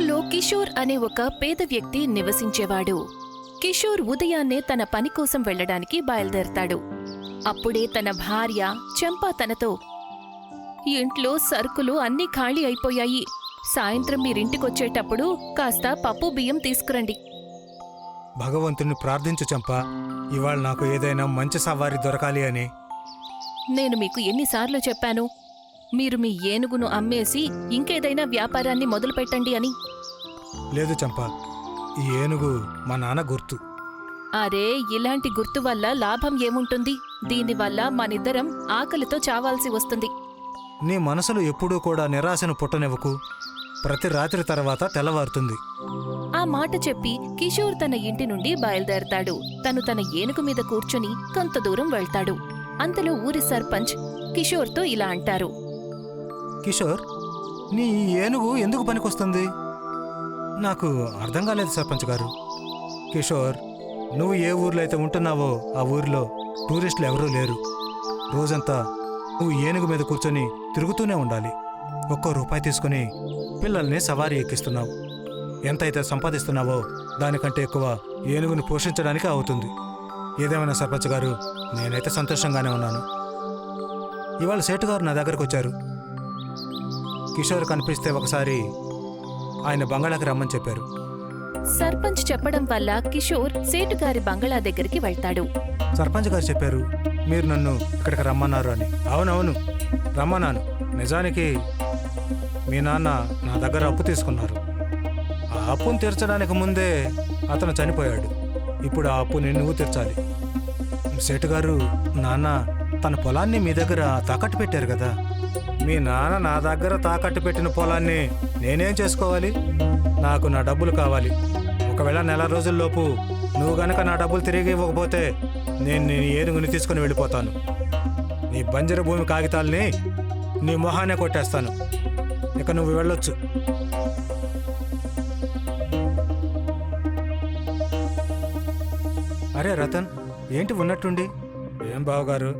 ఊర్లో కిషోర్ అనే ఒక పేద వ్యక్తి నివసించేవాడు. కిషోర్ ఉదయాన్నే తన పని కోసం వెళ్ళడానికి బయలుదేరతాడు. అప్పుడే తన భార్య చంపా తనతో ఇంట్లో సరుకులు అన్నీ ఖాళీ అయిపోయాయి. సాయంత్రం మీరింటికొచ్చేటప్పుడు కాస్త పప్పు బియ్యం తీసుకురండి. భగవంతుని ప్రార్థించు చంపా. ఇవాళ నాకు ఏదైనా మంచి సవారి దొరకాలి అని. నేను మీకు ఎన్నిసార్లు చెప్పాను మీరు మీ ఏనుగును అమ్మేసి ఇంకేదైనా వ్యాపారాన్ని మొదలుపెట్టండి అని. లేదు చంపా. ఈ ఏనుగు మా నాన్న గుర్తు. అరే ఇలాంటి గుర్తు వల్ల లాభం ఏముంటుంది? దీనివల్ల మనిద్దరం ఆకలితో చావాల్సి వస్తుంది. నీ మనసులో ఎప్పుడూ కూడా నిరాశను పుట్టనివ్వకు. ప్రతి రాత్రి తర్వాత తెల్లవారుతుంది. ఆ మాట చెప్పి కిషోర్ తన ఇంటి నుండి బయలుదేరతాడు. తను తన ఏనుగు మీద కూర్చుని కొంత దూరం వెళ్తాడు. అంతలో ఊరి సర్పంచ్ కిషోర్తో ఇలా అంటారు. కిషోర్ నీ ఈ ఏనుగు ఎందుకు పనికొస్తుంది? నాకు అర్థం కాలేదు సర్పంచ్ గారు. కిషోర్ నువ్వు ఏ ఊర్లో అయితే ఉంటున్నావో ఆ ఊరిలో టూరిస్టులు ఎవరూ లేరు. రోజంతా నువ్వు ఏనుగు మీద కూర్చొని తిరుగుతూనే ఉండాలి. ఒక్కో రూపాయి తీసుకుని పిల్లల్ని సవారీ ఎక్కిస్తున్నావు. ఎంతైతే సంపాదిస్తున్నావో దానికంటే ఎక్కువ ఏనుగుని పోషించడానికి అవుతుంది. ఏదేమైనా సర్పంచ్ గారు నేనైతే సంతోషంగానే ఉన్నాను. ఇవాళ సేటు గారు నా దగ్గరకు వచ్చారు. కిషోర్ కనిపిస్తే ఒకసారి ఆయన బంగాళాకి రమ్మని చెప్పారు. సర్పంచ్ చెప్పడం వల్ల కిషోర్ సేటుగారి బంగళా దగ్గరికి వెళ్తాడు. సర్పంచ్ గారు చెప్పారు మీరు నన్ను ఇక్కడికి రమ్మన్నారు అని. అవునవును రమ్మన్నాను. నిజానికి మీ నాన్న నా దగ్గర అప్పు తీసుకున్నారు. ఆ అప్పును తీర్చడానికి ముందే అతను చనిపోయాడు. ఇప్పుడు ఆ అప్పుని నువ్వు తీర్చాలి. సేటు గారు నాన్న తన పొలాన్ని మీ దగ్గర తాకట్టు పెట్టారు కదా. మీ నాన్న నా దగ్గర తాకట్టు పెట్టిన పొలాన్ని నేనేం చేసుకోవాలి? నాకు నా డబ్బులు కావాలి. ఒకవేళ నెల రోజుల్లోపు నువ్వు గనక నా డబ్బులు తిరిగి ఇవ్వకపోతే నేను నీ ఏనుగుని తీసుకుని వెళ్ళిపోతాను. నీ బంజర భూమి కాగితాల్ని నీ మొహానే కొట్టేస్తాను. ఇక నువ్వు వెళ్ళొచ్చు. అరే రతన్ ఏంటి ఉన్నట్టుండి? ఏం బావగారు?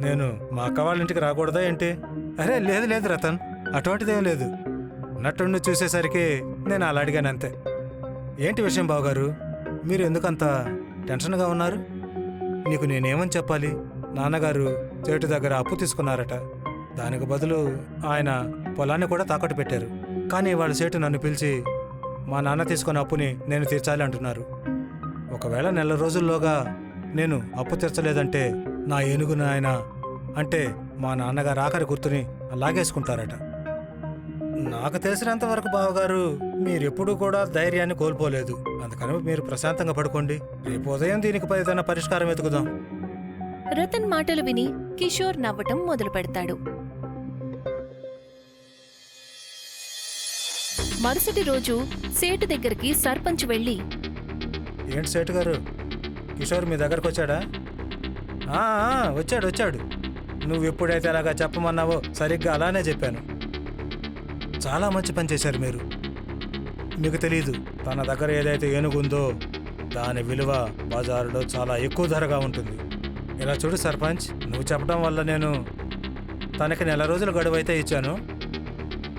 నేను మా అక్క వాళ్ళ ఇంటికి రాకూడదా ఏంటి? అరే లేదు లేదు రతన్. అటువంటిదేం లేదు. ఉన్నట్టుండి చూసేసరికి నేను అలా అడిగాను అంతే. ఏంటి విషయం బావగారు? మీరు ఎందుకంత టెన్షన్గా ఉన్నారు? నీకు నేనేమని చెప్పాలి? నాన్నగారు చేటు దగ్గర అప్పు తీసుకున్నారట. దానికి బదులు ఆయన పొలాన్ని కూడా తాకట్టు పెట్టారు. కానీ వాళ్ళ సేటు నన్ను పిలిచి మా నాన్న తీసుకున్న అప్పుని నేను తీర్చాలి అంటున్నారు. ఒకవేళ నెల రోజుల్లోగా నేను అప్పు తీర్చలేదంటే నా ఏనుగును ఆయన అంటే మా నాన్నగారు ఆఖరి గుర్తుని లాగేసుకుంటారట. నాకు తెలిసినంత వరకు బావగారు మీరెప్పుడూ కూడా ధైర్యాన్ని కోల్పోలేదు. అందుకని మీరు ప్రశాంతంగా పడుకోండి. రేపు ఉదయం దీనికి ఏదైనా పరిష్కారం వెతుకుదాం. రతన్ మాటలు విని కిషోర్ నవ్వటం మొదలు పెడతాడు మరుసటి రోజు సేటు దగ్గరికి సర్పంచ్ వెళ్ళి ఏంటి సేటు గారు? కిషోర్ మీ దగ్గరకు వచ్చాడా వచ్చాడు వచ్చాడు. నువ్వు ఎప్పుడైతే అలాగా చెప్పమన్నావో సరిగ్గా అలానే చెప్పాను. చాలా మంచి పని చేశారు మీరు. మీకు తెలీదు తన దగ్గర ఏదైతే ఏనుగుందో దాని విలువ బజారులో చాలా ఎక్కువ ధరగా ఉంటుంది. ఇలా చూడు సర్పంచ్ నువ్వు చెప్పడం వల్ల నేను తనకి నెల రోజుల గడువు అయితే ఇచ్చాను.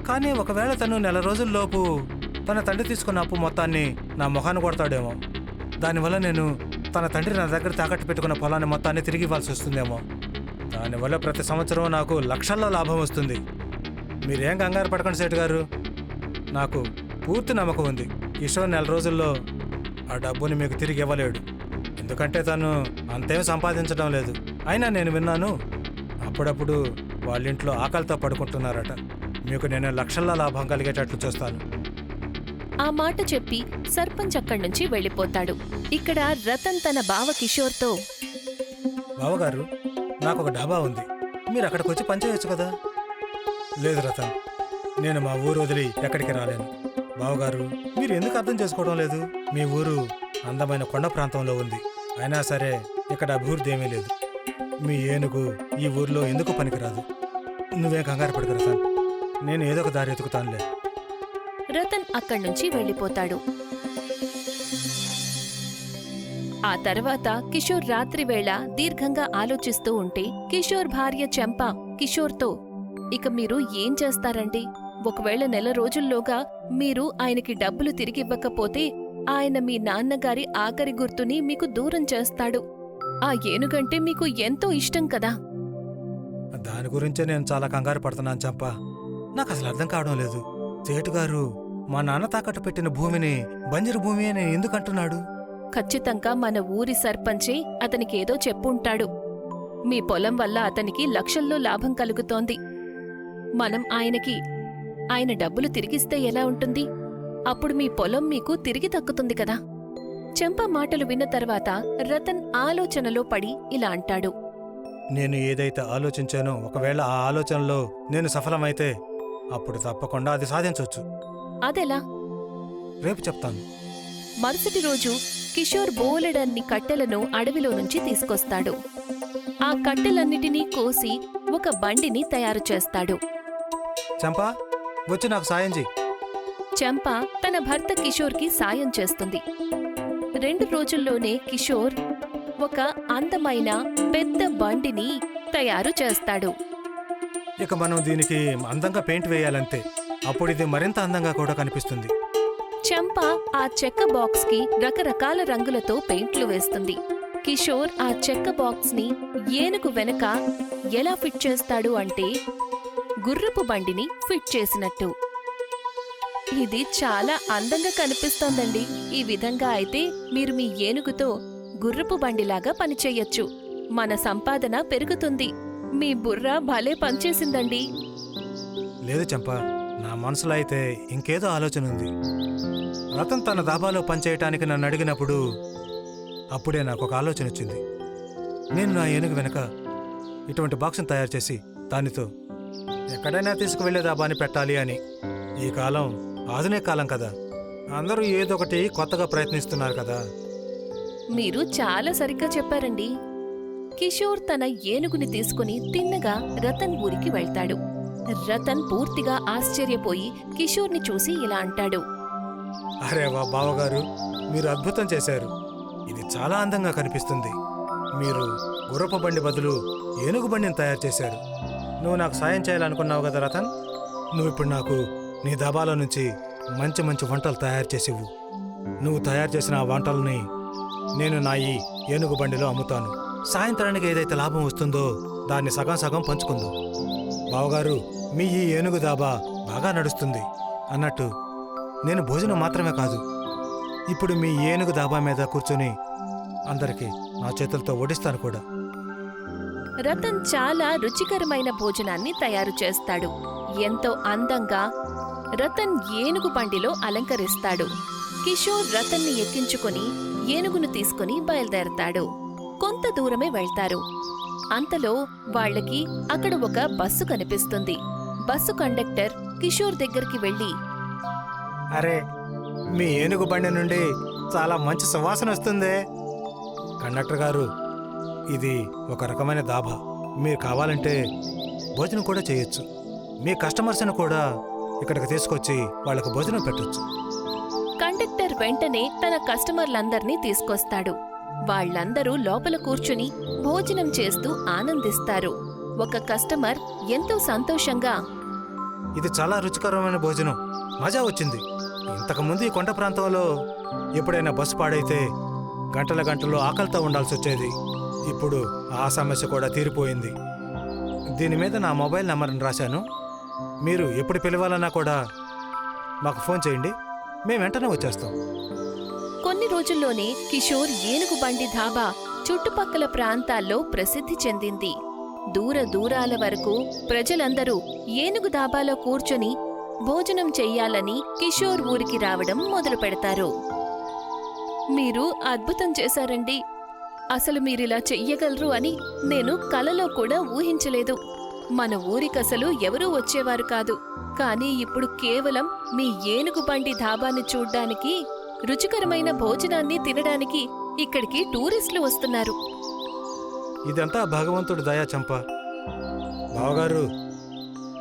కానీ ఒకవేళ తను నెల రోజుల్లోపు తన తండ్రి తీసుకున్న అప్పు మొత్తాన్ని నా మొహాన్ని కొడతాడేమో. దానివల్ల నేను తన తండ్రి నా దగ్గర తాకట్టు పెట్టుకున్న పొలాన్ని మొత్తాన్ని తిరిగి ఇవ్వాల్సి వస్తుందేమో. దానివల్ల ప్రతి సంవత్సరం నాకు లక్షల్లో లాభం వస్తుంది. మీరేం కంగారు పడకండి సేటు గారు. నాకు పూర్తి నమ్మకం ఉంది. కిషోర్ నెల రోజుల్లో ఆ డబ్బుని మీకు తిరిగి ఇవ్వలేడు. ఎందుకంటే తను అంతేం సంపాదించడం లేదు. అయినా నేను విన్నాను అప్పుడప్పుడు వాళ్ళ ఇంట్లో ఆకలితో పడుకుంటున్నారట. మీకు నేను లక్షల్లో లాభం కలిగేటట్లు చూస్తాను. ఆ మాట చెప్పి సర్పంచ్ అక్కడి నుంచి వెళ్ళిపోతాడు. ఇక్కడ రతన్ తన బావ కిషోర్తో బావగారు నాకు ఒక డాబా ఉంది. మీరు అక్కడికి వచ్చి పనిచేయచ్చు కదా? లేదు రతన్ నేను మా ఊరు వదిలి ఎక్కడికి రాలేను. బావగారు మీరు ఎందుకు అర్థం చేసుకోవడం లేదు? మీ ఊరు అందమైన కొండ ప్రాంతంలో ఉంది. అయినా సరే ఇక్కడ అభివృద్ధి ఏమీ లేదు. మీ ఏనుగు ఈ ఊర్లో ఎందుకు పనికిరాదు? నువ్వేం కంగారు పడకు రతన్ నేను ఏదో ఒక దారి ఎతుకుతానులే రతన్ అక్కడి నుంచి వెళ్ళిపోతాడు. ఆ తర్వాత కిషోర్ రాత్రివేళ దీర్ఘంగా ఆలోచిస్తూ ఉంటే కిషోర్ భార్య చెంప కిషోర్తో ఇక మీరు ఏం చేస్తారండి? ఒకవేళ నెల రోజుల్లోగా మీరు ఆయనకి డబ్బులు తిరిగివ్వకపోతే ఆయన మీ నాన్నగారి ఆఖరి గుర్తుని మీకు దూరం చేస్తాడు. ఆ ఏనుగంటే మీకు ఎంతో ఇష్టం కదా. దాని గురించే నేను చాలా కంగారు పడుతున్నాను చంప. నాకు అసలు అర్థం కావడం లేదు. సేటు గారు మా నాన్న తాకట్టు పెట్టిన భూమిని బంజరు భూమి అని ఎందుకంటున్నాడు? ఖచ్చితంగా మన ఊరి సర్పంచే అతనికేదో చెప్పుంటాడు. మీ పొలం వల్ల అతనికి లక్షల్లో లాభం కలుగుతోంది. మనం ఆయనకి ఆయన డబ్బులు తిరిగిస్తే ఎలా ఉంటుంది? అప్పుడు మీ పొలం మీకు తిరిగి దక్కుతుంది కదా? చెంప మాటలు విన్న తర్వాత రతన్ ఆలోచనలో పడి ఇలా అంటాడు. నేను ఏదైతే ఆలోచించానో ఒకవేళ ఆ ఆలోచనలో నేను సఫలమైతే అప్పుడు తప్పకుండా అది సాధించవచ్చు అదెలా? రేపు చెప్తాను. మరుసటి రోజు కిషోర్ బోలెడన్ని కట్టెలను అడవిలో నుంచి తీసుకొస్తాడు. ఆ కట్టెలన్నిటినీ కోసి ఒక బండిని తయారు చేస్తాడు. చంపా వచ్చి నాకు సాయం చెయ్యి. చంప తన భర్త కిషోర్కి సాయం చేస్తుంది. రెండు రోజుల్లోనే కిషోర్ ఒక అందమైన పెద్ద బండిని తయారు చేస్తాడు. ఇక మనం దీనికి అందంగా పెయింట్ వేయాలంతే అప్పుడు ఇది మరింత అందంగా కూడా కనిపిస్తుంది. చంప ఆ చెక్క బాక్స్కి రకరకాల రంగులతో పెయింట్లు వేస్తుంది. కిషోర్ ఆ చెక్క బాక్స్ని ఏనుగు వెనక ఎలా ఫిట్ చేస్తాడు అంటే గుర్రపు బండిని ఫిట్ చేసినట్టు. ఇది చాలా అందంగా కనిపిస్తోందండి. ఈ విధంగా అయితే మీరు మీ ఏనుగుతో గుర్రపు బండిలాగా పనిచేయొచ్చు. మన సంపాదన పెరుగుతుంది. మీ బుర్ర భలే పనిచేసిందండి. లేదు చంపా. మనసులో అయితే ఇంకేదో ఆలోచన ఉంది. రతన్ తన దాబాలో పనిచేయటానికి నన్ను అడిగినప్పుడు అప్పుడే నాకు ఒక ఆలోచన వచ్చింది. నేను నా ఏనుగు వెనక ఇటువంటి బాక్స్ని తయారు చేసి దానితో ఎక్కడైనా తీసుకువెళ్ళే దాబాని పెట్టాలి అని. ఈ కాలం ఆధునిక కాలం కదా. అందరూ ఏదో ఒకటి కొత్తగా ప్రయత్నిస్తున్నారు కదా. మీరు చాలా సరిగ్గా చెప్పారండి. కిషోర్ తన ఏనుగుని తీసుకుని తిన్నగా రతన్ ఊరికి వెళ్తాడు. రతన్ పూర్తిగా ఆశ్చర్యపోయి కిషోర్ని చూసి ఇలా అంటాడు. అరే వా బావగారు మీరు అద్భుతం చేశారు. ఇది చాలా అందంగా కనిపిస్తుంది. మీరు గుర్రపు బండి బదులు ఏనుగు బండిని తయారు చేశారు. నువ్వు నాకు సాయం చేయాలనుకున్నావు కదా రతన్? నువ్వు ఇప్పుడు నాకు నీ దబాల నుంచి మంచి మంచి వంటలు తయారు చేసేవు నువ్వు తయారు చేసిన ఆ వంటల్ని నేను నా ఈ ఏనుగు బండిలో అమ్ముతాను. సాయంత్రానికి ఏదైతే లాభం వస్తుందో దాన్ని సగం సగం పంచుకుందాం. బావగారు మీ ఈ ఏనుగు దాబా బాగా నడుస్తుంది అన్నట్టు నేను భోజనం మాత్రమే కాదు. ఇప్పుడు మీ ఏనుగు దాబా మీద కూర్చొని అందరికీ నా చేతులతో వడ్డిస్తాను కూడా. రతన్ చాలా రుచికరమైన భోజనాన్ని తయారు చేస్తాడు. ఎంతో అందంగా రతన్ ఏనుగు బండిలో అలంకరిస్తాడు. కిషోర్ రతన్ని ఎక్కించుకొని ఏనుగును తీసుకుని బయలుదేరతాడు. కొంత దూరమే వెళ్తారు. అంతలో వాళ్ళకి అక్కడ ఒక బస్సు కనిపిస్తుంది. బస్సు కండక్టర్ కిషోర్ దగ్గరికి వెళ్ళి అరే మీ ఏనుగు బండి నుండి చాలా మంచి సువాసన వస్తుందే. కండక్టర్ గారు ఇది ఒక రకమైన దాబా మీరు కావాలంటే భోజనం కూడా చేయొచ్చు. మీ కస్టమర్స్ని కూడా ఇక్కడికి తీసుకొచ్చి వాళ్ళకు భోజనం పెట్టొచ్చు. కండక్టర్ వెంటనే తన కస్టమర్లందర్నీ తీసుకొస్తాడు. వాళ్ళందరూ లోపల కూర్చుని భోజనం చేస్తూ ఆనందిస్తారు. ఒక కస్టమర్ ఎంతో సంతోషంగా ఇది చాలా రుచికరమైన భోజనం. మజా వచ్చింది. ఇంతకుముందు ఈ కొండ ప్రాంతంలో ఎప్పుడైనా బస్సు పాడైతే గంటల గంటలు ఆకలితో ఉండాల్సి వచ్చేది. ఇప్పుడు ఆ సమస్య కూడా తీరిపోయింది. దీని మీద నా మొబైల్ నెంబర్ని రాశాను. మీరు ఎప్పుడు పిలవాలన్నా కూడా మాకు ఫోన్ చేయండి. మేము వెంటనే వచ్చేస్తాం. కొన్ని రోజుల్లోనే కిషోర్ ఏనుగు బండి ధాబా చుట్టుపక్కల ప్రాంతాల్లో ప్రసిద్ధి చెందింది. దూర దూరాల వరకు ప్రజలందరూ ఏనుగు ధాబాలో కూర్చొని భోజనం చెయ్యాలని కిషోర్ ఊరికి రావడం మొదలు పెడతారు. మీరు అద్భుతం చేశారండి. అసలు మీరిలా చెయ్యగలరు అని నేను కలలో కూడా ఊహించలేదు. మన ఊరికసలు ఎవరూ వచ్చేవారు కాదు. కానీ ఇప్పుడు కేవలం మీ ఏనుగు బండి ధాబాని చూడ్డానికి రుచికరమైన భోజనాన్ని తినడానికి ఇక్కడికి టూరిస్టులు వస్తున్నారు. ఇదంతా భగవంతుడి దయా చంప. బావగారు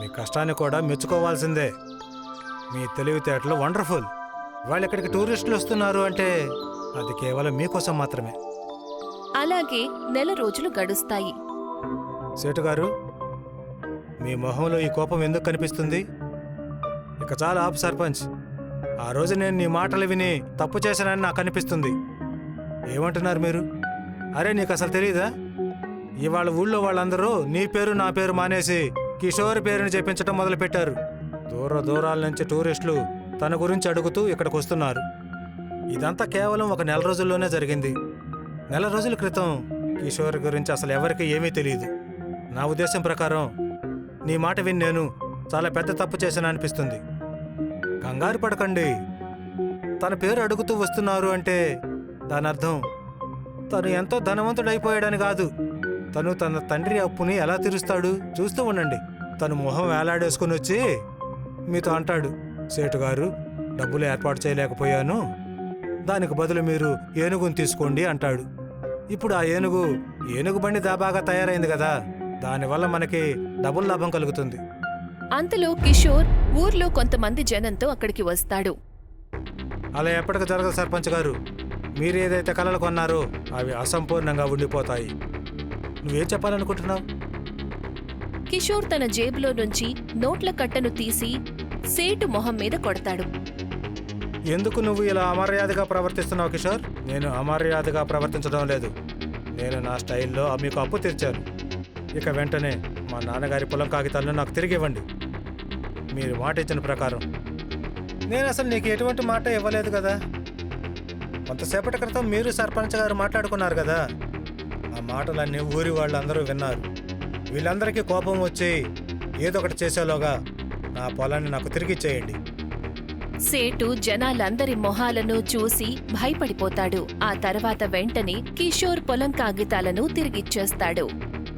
మీ కష్టాన్ని కూడా మెచ్చుకోవాల్సిందే. మీ తెలివితేటలు వండర్ఫుల్. వాళ్ళు ఇక్కడికి టూరిస్టులు వస్తున్నారు అంటే అది కేవలం మీకోసం మాత్రమే. అలాగే నెల రోజులు గడుస్తాయి. సేటు గారు మీ మొహంలో ఈ కోపం ఎందుకు కనిపిస్తుంది? ఇక చాలా ఆపు సర్పంచ్. ఆ రోజు నేను నీ మాటలు విని తప్పు చేశానని నాకు అనిపిస్తుంది. ఏమంటున్నారు మీరు? అరే నీకు అసలు తెలియదా ఇవాళ ఊళ్ళో వాళ్ళందరూ నీ పేరు నా పేరు మానేసి కిషోర్ పేరుని చెప్పించడం మొదలుపెట్టారు. దూర దూరాల నుంచి టూరిస్టులు తన గురించి అడుగుతూ ఇక్కడికి వస్తున్నారు. ఇదంతా కేవలం ఒక నెల రోజుల్లోనే జరిగింది. నెల రోజుల క్రితం కిషోర్ గురించి అసలు ఎవరికి ఏమీ తెలియదు. నా ఉద్దేశం ప్రకారం నీ మాట విని నేను చాలా పెద్ద తప్పు చేశాను అనిపిస్తుంది. కంగారు పడకండి. తన పేరు అడుగుతూ వస్తున్నారు అంటే దాని అర్థం తను ఎంతో ధనవంతుడైపోయాడని కాదు. తను తన తండ్రి అప్పుని ఎలా తీరుస్తాడు? చూస్తూ ఉండండి. తను మొహం వేలాడేసుకుని వచ్చి మీతో అంటాడు సేటు గారు డబ్బులు ఏర్పాటు చేయలేకపోయాను. దానికి బదులు మీరు ఏనుగుని తీసుకోండి అంటాడు. ఇప్పుడు ఆ ఏనుగు ఏనుగు బండి దాబాగా తయారైంది కదా. దానివల్ల మనకి డబుల్ లాభం కలుగుతుంది. అంతలో కిషోర్ ఊర్లో కొంతమంది జనంతో అక్కడికి వస్తాడు. అలా ఎప్పటికి జరగదు సర్పంచ్ గారు. మీరు ఏదైతే కలలు కొన్నారో అవి అసంపూర్ణంగా ఉండిపోతాయి. నువ్వేం చెప్పాలనుకుంటున్నావు? కిషోర్ తన జేబులో నుంచి నోట్ల కట్టను తీసి సేటు మొహం మీద కొడతాడు. ఎందుకు నువ్వు ఇలా అమర్యాదగా ప్రవర్తిస్తున్నావు కిషోర్? నేను అమర్యాదగా ప్రవర్తించడం లేదు. నేను నా స్టైల్లో మీకు అప్పు తెచ్చాను ఇక వెంటనే మా నాన్నగారి పొలం కాగితాలను నాకు తిరిగి ఇవ్వండి మీరు మాట ఇచ్చిన ప్రకారం. నేను అసలు నీకు ఎటువంటి మాట ఇవ్వలేదు కదా? కొంతసేపటి క్రితం మీరు సర్పంచ్ గారు మాట్లాడుకున్నారు కదా? ఆ మాటలన్నీ ఊరి వాళ్ళందరూ విన్నారు. వీళ్ళందరికీ కోపం వచ్చి ఏదో ఒకటి చేసేలోగా నా పొలాన్ని నాకు తిరిగి ఇచ్చేయండి. సేటు జనాలందరి మొహాలను చూసి భయపడిపోతాడు. ఆ తర్వాత వెంటనే కిషోర్ పొలం కాగితాలను తిరిగిచ్చేస్తాడు.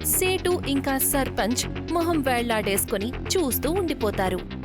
సేటు ఇంకా సర్పంచ్ మొహం వేళ్ళాడేసుకుని చూస్తూ ఉండిపోతారు.